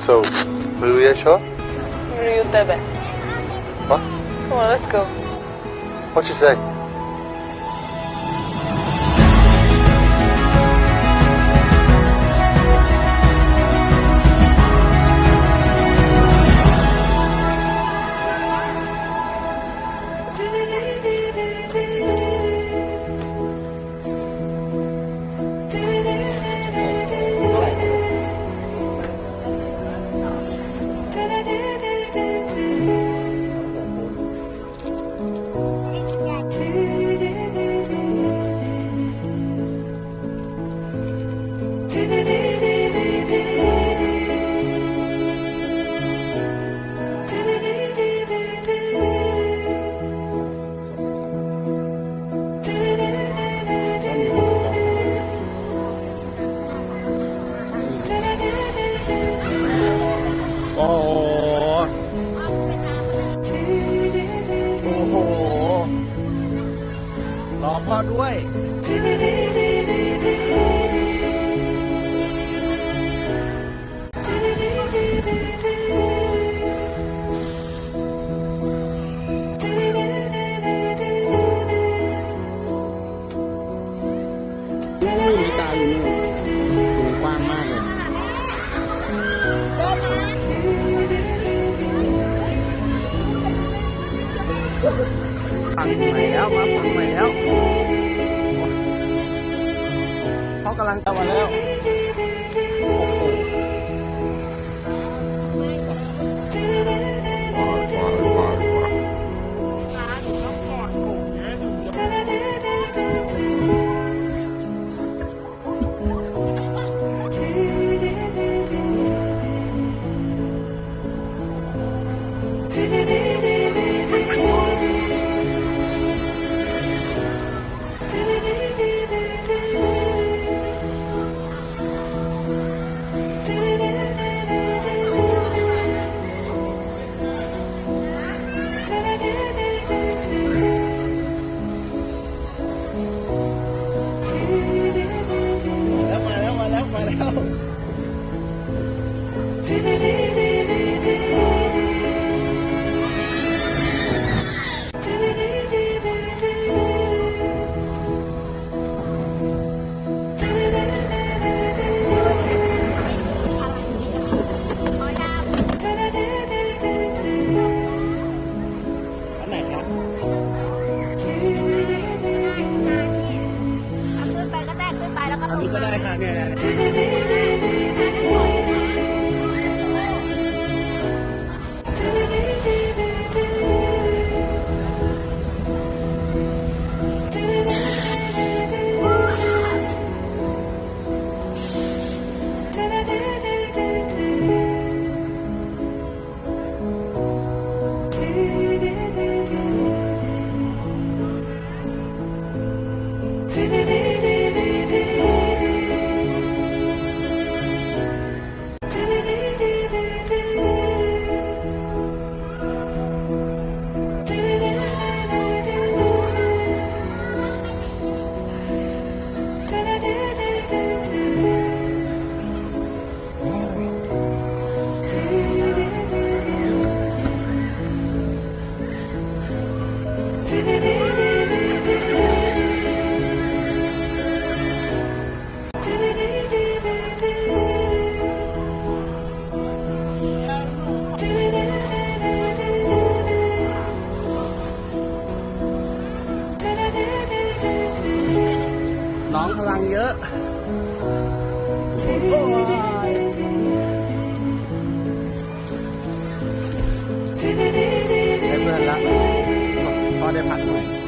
So, Maria Shaw? Ryu Tebe. What? Come on, let's go. What you say? รอพ่อด้วยมีตาอยู่นี่ดูกว้างมากเลย ฟังใหม่แล้วมาฟังใหม่ กำลังจะมาแล้ว ก็ได้ค่ น้องพลังเยอะโอ้ থাকবেন